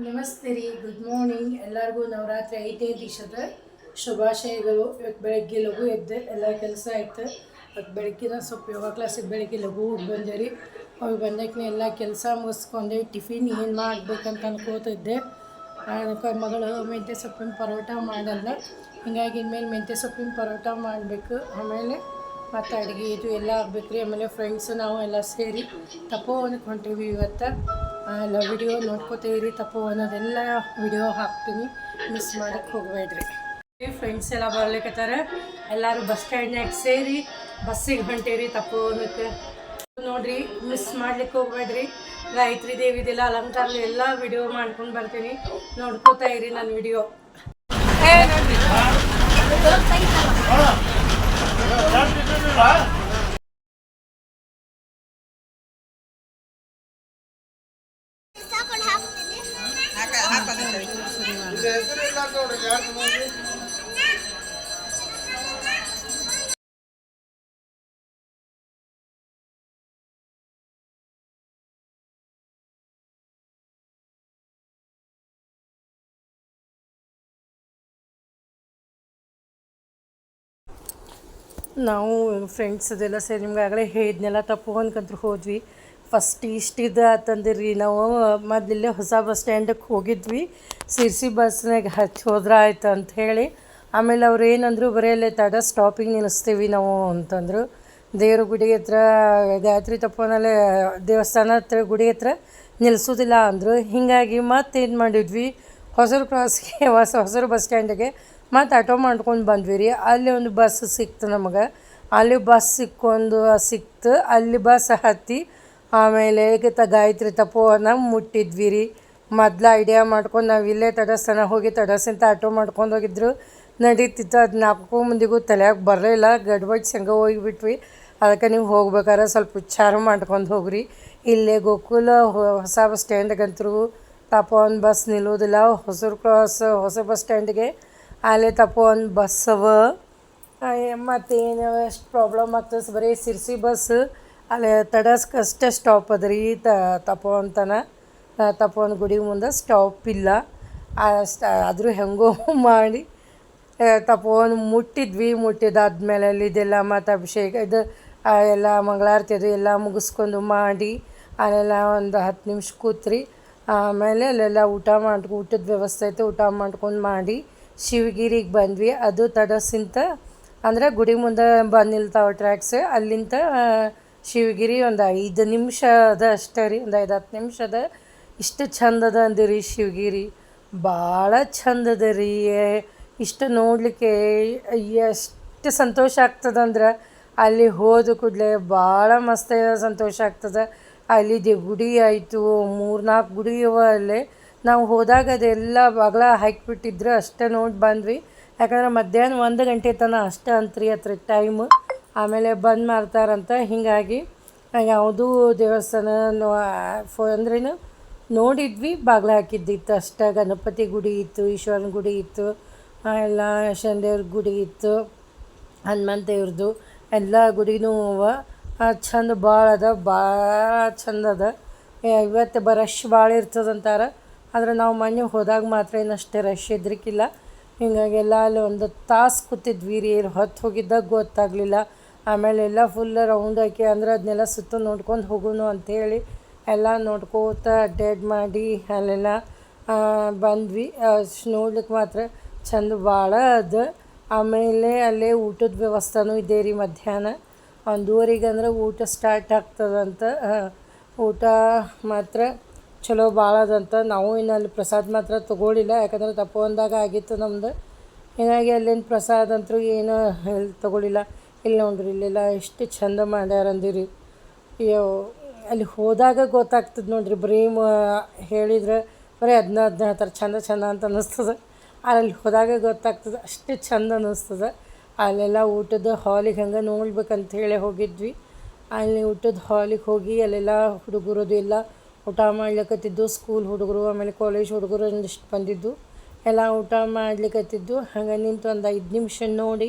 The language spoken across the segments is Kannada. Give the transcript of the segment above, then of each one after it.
ನಮಸ್ತೆ ರೀ ಗುಡ್ ಮಾರ್ನಿಂಗ್ ಎಲ್ಲರಿಗೂ ನವರಾತ್ರಿ ಐದನೇ ದಿವಸದ ಶುಭಾಶಯಗಳು. ಇವತ್ತು ಬೆಳಗ್ಗೆ ಲಘು ಎದ್ದೆ, ಎಲ್ಲ ಕೆಲಸ ಆಯ್ತು. ಇವತ್ತು ಬೆಳಗ್ಗಿನ ಸ್ವಲ್ಪ ಯೋಗ ಕ್ಲಾಸಿಗೆ ಬೆಳಗ್ಗೆ ಲಘು ಹೋಗಿ ಬಂದೆ ರೀ. ಹೋಗಿ ಬಂದಕ್ಕೆ ಎಲ್ಲ ಕೆಲಸ ಮುಗಿಸ್ಕೊಂಡೆ. ಟಿಫಿನ್ ಏನು ಮಾಡಬೇಕಂತ ಅನ್ಕೋತಿದ್ದೆ ಅದಕ್ಕೆ ಮಗಳು ಮೆಂತ್ಯ ಸೊಪ್ಪಿನ ಪರೋಟ ಮಾಡಲ್ಲ ಹೀಗಾಗಿ ಇನ್ಮೇಲೆ ಮೆಂತ್ಯ ಸೊಪ್ಪಿನ ಪರೋಟ ಮಾಡಬೇಕು. ಆಮೇಲೆ ಮತ್ತು ಅಡುಗೆ ಇದು ಎಲ್ಲ ಆಗ್ಬೇಕು ರೀ. ಆಮೇಲೆ ಫ್ರೆಂಡ್ಸು ನಾವು ಎಲ್ಲ ಸೇರಿ ತಪೋವನಕ್ಕೆ ಹೊಂಟೀವಿ ಇವತ್ತು. ಎಲ್ಲ ವಿಡಿಯೋ ತಪ್ಪು ಅನ್ನೋದೆಲ್ಲ ವಿಡಿಯೋ ಹಾಕ್ತೀನಿ. ಮಿಸ್ ಮಾಡಕ್ಕೆ ಹೋಗಬೇಡ್ರಿ. ಫ್ರೆಂಡ್ಸ್ ಎಲ್ಲ ಬರ್ಲಿಕತ್ತಾರ. ಎಲ್ಲರೂ ಬಸ್ ಸ್ಟ್ಯಾಂಡ್ನಾಗ ಸೇರಿ ಬಸ್ಸಿಗೆ ಹೊಂಟೇರಿ, ತಪ್ಪು ಅನ್ನೋಕ್ಕೆ. ನೋಡ್ರಿ ಮಿಸ್ ಮಾಡ್ಲಿಕ್ಕೆ ಹೋಗ್ಬೇಡ್ರಿ. ಗಾಯತ್ರಿ ದೇವಿದೆಲ್ಲ ಅಲಂಕಾರ ಎಲ್ಲ ವಿಡಿಯೋ ಮಾಡ್ಕೊಂಡು ಬರ್ತೀನಿ. ನೋಡ್ಕೋತಾ ಇರಿ ನನ್ನ ವಿಡಿಯೋ ನಾವು ಫ್ರೆಂಡ್ಸ್ ಅದೆಲ್ಲ ಸೇರಿ ನಿಮ್ಗೆ ಆಗಲೇ ಹೇಳಿದ್ನೆಲ್ಲ ತಪ್ಪೋನ್ಕಂತ್ರ ಹೋದ್ವಿ. ಫಸ್ಟ್ ಇಷ್ಟಿದೆ ಅಂತಂದಿರಿ ನಾವು ಮೊದಲಿಲ್ಲೇ ಹೊಸ ಬಸ್ ಸ್ಟ್ಯಾಂಡಕ್ಕೆ ಹೋಗಿದ್ವಿ. ಸಿರ್ಸಿ ಬಸ್ನಾಗ ಹಚ್ಚಿ ಹೋದ್ರೆ ಆಯ್ತು ಅಂತ ಹೇಳಿ. ಆಮೇಲೆ ಅವ್ರು ಏನಂದ್ರು ಬರೀ ತಡ ಸ್ಟಾಪಿಗೆ ನಿಲ್ಲಿಸ್ತೀವಿ ನಾವು ಅಂತಂದರು. ದೇವ್ರ ಗುಡಿ ಹತ್ರ, ಗಾಯತ್ರಿ ತಪ್ಪೋನಲ್ಲೇ ದೇವಸ್ಥಾನ ಹತ್ರ ಗುಡಿ ಹತ್ರ ನಿಲ್ಲಿಸೋದಿಲ್ಲ ಅಂದರು. ಹೀಗಾಗಿ ಮತ್ತೇನು ಮಾಡಿದ್ವಿ? ಹೊಸರು ಕ್ರಾಸ್ಗೆ ಹೊಸ ಹೊಸರು ಬಸ್ ಸ್ಟ್ಯಾಂಡಿಗೆ ಮತ್ತು ಆಟೋ ಮಾಡ್ಕೊಂಡು ಬಂದ್ವಿ ರೀ. ಅಲ್ಲಿ ಒಂದು ಬಸ್ ಸಿಕ್ತು ನಮಗೆ. ಅಲ್ಲಿ ಬಸ್ ಸಿಕ್ಕೊಂಡು ಸಿಕ್ತು. ಅಲ್ಲಿ ಬಸ್ ಹತ್ತಿ ಆಮೇಲೆ ತ ಗಾಯತ್ರಿ ತಪೋವನ ಮುಟ್ಟಿದ್ವಿ ರೀ ಮೊದ್ಲು ಐಡಿಯಾ ಮಾಡ್ಕೊಂಡು ನಾವು ಇಲ್ಲೇ ತಡಸ್ತನ ಹೋಗಿ ತಡಸಿಂತ ಆಟೋ ಮಾಡ್ಕೊಂಡು ಹೋಗಿದ್ರು. ನಡೀತಿತ್ತು ಅದು ನಾಲ್ಕು ಮಂದಿಗೂ ತಲೆಯಾಗ ಬರಲಿಲ್ಲ ಗಡ್ಬಡ್ ಸಂಗ ಹೋಗಿಬಿಟ್ವಿ. ಅದಕ್ಕೆ ನೀವು ಹೋಗ್ಬೇಕಾದ್ರೆ ಸ್ವಲ್ಪ ವಿಚಾರ ಮಾಡ್ಕೊಂಡು ಹೋಗ್ರಿ. ಇಲ್ಲೇ ಗೋಕುಲ ಹೊಸ ಬಸ್ ಸ್ಟ್ಯಾಂಡ್ಗಂತರೂ ತಪೋನ್ ಬಸ್ ನಿಲ್ಲೋದಿಲ್ಲ. ಹೊಸರು ಕ್ರಾಸ್ ಹೊಸ ಬಸ್ ಸ್ಟ್ಯಾಂಡ್ಗೆ. ಅಲ್ಲೇ ತಪೋನ್ ಬಸ್ ಅವ ಮತ್ತೇನು, ಎಷ್ಟು ಪ್ರಾಬ್ಲಮ್ ಆಗ್ತದೆ. ಬರೀ ಸಿರ್ಸಿ ಬಸ್. ಅಲ್ಲಿ ತಡಸ್ಕಷ್ಟೇ ಸ್ಟಾಪ್ ಅದ ರೀ ತ, ತಪೋವಂತನ ತಪೋನ್ ಗುಡಿ ಮುಂದೆ ಸ್ಟಾಪ್ ಇಲ್ಲ. ಆದರೂ ಹೆಂಗೋ ಮಾಡಿ ತಪೋವನ್ ಮುಟ್ಟಿದ್ವಿ, ಮುಟ್ಟಿದಾದ್ಮೇಲೆ ಅಲ್ಲಿ ಇದೆಲ್ಲ ಮತ್ತು ಅಭಿಷೇಕ ಇದು ಎಲ್ಲ ಮಂಗಳಾರತಿ ಅದು ಎಲ್ಲ ಮುಗಿಸ್ಕೊಂಡು ಮಾಡಿ, ಅಲ್ಲೆಲ್ಲ ಒಂದು ಹತ್ತು ನಿಮಿಷ ಕೂತ್ರಿ. ಆಮೇಲೆ ಅಲ್ಲೆಲ್ಲ ಊಟ ಮಾಡ್ಕೊ, ಊಟದ ವ್ಯವಸ್ಥೆ ಐತೆ, ಊಟ ಮಾಡ್ಕೊಂಡು ಮಾಡಿ, ಶಿವಗಿರಿಗೆ ಬಂದ್ವಿ. ಅದು ತಡಸಿಂತ, ಅಂದರೆ ಗುಡಿ ಮುಂದೆ ಬಂದು ನಿಲ್ತಾವೆ ಟ್ರ್ಯಾಕ್ಸ್ ಅಲ್ಲಿಂದ ಶಿವಗಿರಿ ಒಂದು ಐದು ನಿಮಿಷ ಅದ ಅಷ್ಟೇ ರೀ, ಒಂದು ಐದು ಹತ್ತು ನಿಮಿಷ ಅದ ಇಷ್ಟು ಚಂದದ ಅದ ಅಂದಿರಿ ಶಿವಗಿರಿ. ಭಾಳ ಚಂದದ ರೀ ಇಷ್ಟು ನೋಡಲಿಕ್ಕೆ ಎಷ್ಟು ಸಂತೋಷ ಆಗ್ತದಂದ್ರೆ ಅಲ್ಲಿ ಹೋದ ಕೂಡಲೇ ಭಾಳ ಮಸ್ತ ಸಂತೋಷ ಆಗ್ತದೆ. ಅಲ್ಲಿ ಗುಡಿ ಆಯಿತು ಮೂರ್ನಾಲ್ಕು ಗುಡಿ ಇವ ಅಲ್ಲೇ. ನಾವು ಹೋದಾಗ ಅದೆಲ್ಲ ಬಾಗ್ಲ ಹಾಕಿಬಿಟ್ಟಿದ್ರು ಅಷ್ಟೇ ನೋಡಿ ಬಂದ್ವಿ. ಯಾಕಂದ್ರೆ ಮಧ್ಯಾಹ್ನ ಒಂದು ಗಂಟೆ ತನಕ ಅಷ್ಟೇ ಅಂತ್ರಿ ಹತ್ರ ಟೈಮು ಆಮೇಲೆ ಬಂದ್ ಮಾಡ್ತಾರಂತ. ಹೀಗಾಗಿ ಯಾವುದೂ ದೇವಸ್ಥಾನ ಫೋ ಅಂದ್ರೇನು, ನೋಡಿದ್ವಿ, ಬಾಗ್ಲ ಹಾಕಿದ್ದಿತ್ತು ಅಷ್ಟೇ. ಗಣಪತಿ ಗುಡಿ ಇತ್ತು, ಈಶ್ವರನ ಗುಡಿ ಇತ್ತು ಎಲ್ಲ ಶಂದೇವ್ರ ಗುಡಿ ಇತ್ತು, ಹನುಮಂತ ದೇವ್ರದ್ದು ಎಲ್ಲ ಗುಡಿನೂ ಅವ. ಚಂದ ಭಾಳ ಅದ ಭಾಳ ಚಂದ ಅದ. ಇವತ್ತು ಬ ರಶ್ ಭಾಳ ಇರ್ತದಂತಾರೆ. ಆದ್ರೆ ನಾವು ಮೊನ್ನೆ ಹೋದಾಗ ಮಾತ್ರ ಏನಷ್ಟೇ ರಶ್ ಇದ್ರಿಕ್ಕಿಲ್ಲ ಹಿಂಗಾಗಿ ಎಲ್ಲ ಅಲ್ಲಿ ಒಂದು ತಾಸು ಕೂತಿದ್ವಿ ರೀ ಹೊತ್ತು ಹೋಗಿದ್ದಾಗ ಗೊತ್ತಾಗಲಿಲ್ಲ. ಆಮೇಲೆ ಎಲ್ಲ ಫುಲ್ ರೌಂಡ್ ಹಾಕಿ ಅಂದ್ರೆ ಅದನ್ನೆಲ್ಲ ಸುತ್ತ ನೋಡ್ಕೊಂಡು ಹೋಗೋಣ ಅಂಥೇಳಿ ಎಲ್ಲ ನೋಡ್ಕೋತ ಅಡ್ಡಾಡ್ ಮಾಡಿ ಅಲ್ಲೆಲ್ಲ ಬಂದ್ವಿ. ನೋಡ್ಲಿಕ್ಕೆ ಮಾತ್ರ ಚಂದ ಭಾಳ ಅದ. ಆಮೇಲೆ ಅಲ್ಲೇ ಊಟದ ವ್ಯವಸ್ಥೆನೂ ಇದೆ ರೀ ಮಧ್ಯಾಹ್ನ. ಒಂದೂವರೆಗೆ ಅಂದ್ರೆ ಊಟ ಸ್ಟಾರ್ಟ್ ಆಗ್ತದಂತ ಊಟ ಮಾತ್ರ ಚಲೋ ಭಾಳ ಅದಂತ ನಾವು ಇನ್ನು ಅಲ್ಲಿ ಪ್ರಸಾದ ಮಾತ್ರ ತೊಗೊಳಿಲ್ಲ, ಯಾಕಂದ್ರೆ ತಪ್ಪು ಅಂದಾಗ ಆಗಿತ್ತು ನಮ್ದು. ಹೀಗಾಗಿ ಅಲ್ಲಿನ ಪ್ರಸಾದ ಅಂತೂ ಏನು ಎಲ್ಲಿ ತೊಗೊಳಿಲ್ಲ. ಇಲ್ಲಿ ನೋಡ್ರಿ, ಇಲ್ಲೆಲ್ಲ ಎಷ್ಟು ಚಂದ ಮಾಡ್ಯಾರ ಅಂದಿರಿ ಅಯ್ಯೋ, ಅಲ್ಲಿ ಹೋದಾಗ ಗೊತ್ತಾಗ್ತದೆ ನೋಡ್ರಿ, ಬರೀ ಹೇಳಿದ್ರೆ ಬರೀ ಅದನ್ನ ಅದನ್ನ ಹೇಳ್ತಾರೆ, ಚಂದ ಚಂದ ಅಂತ ಅನ್ನಿಸ್ತದೆ. ಅಲ್ಲಿ ಹೋದಾಗ ಗೊತ್ತಾಗ್ತದೆ, ಅಷ್ಟು ಚಂದ ಅನ್ನಿಸ್ತದೆ. ಅಲ್ಲೆಲ್ಲ ಊಟದ ಹಾಲಿಗೆ ಹಂಗೆ ನೋಡ್ಬೇಕಂತ ಹೇಳಿ ಹೋಗಿದ್ವಿ. ಅಲ್ಲಿ ಊಟದ ಹಾಲಿಗೆ ಹೋಗಿ ಅಲ್ಲೆಲ್ಲ ಹುಡುಗರದು ಎಲ್ಲ ಊಟ ಮಾಡ್ಲಿಕ್ಕತ್ತಿದ್ದು ಸ್ಕೂಲ್ ಹುಡುಗರು, ಆಮೇಲೆ ಕಾಲೇಜ್ ಹುಡುಗರು ಒಂದಿಷ್ಟು ಬಂದಿದ್ದು. ಎಲ್ಲ ಊಟ ಮಾಡ್ಲಿಕತ್ತಿದ್ದು, ಹಂಗೆ ನಿಂತು ಒಂದು ಐದು ನಿಮಿಷ ನೋಡಿ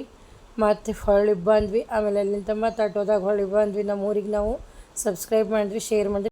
ಮತ್ತು ಹೊಳ್ಳಿ ಬಂದ್ವಿ. ಆಮೇಲೆ ಅಲ್ಲಿಂದ ಮತ್ತು ಆಟೋದಾಗ ಹೊಳ್ಳಿ ಬಂದ್ವಿ. ನಮ್ಮ ಊರಿಗೆ ನಾವು ಸಬ್ಸ್ಕ್ರೈಬ್ ಮಾಡಿರಿ ಶೇರ್ ಮಾಡಿರಿ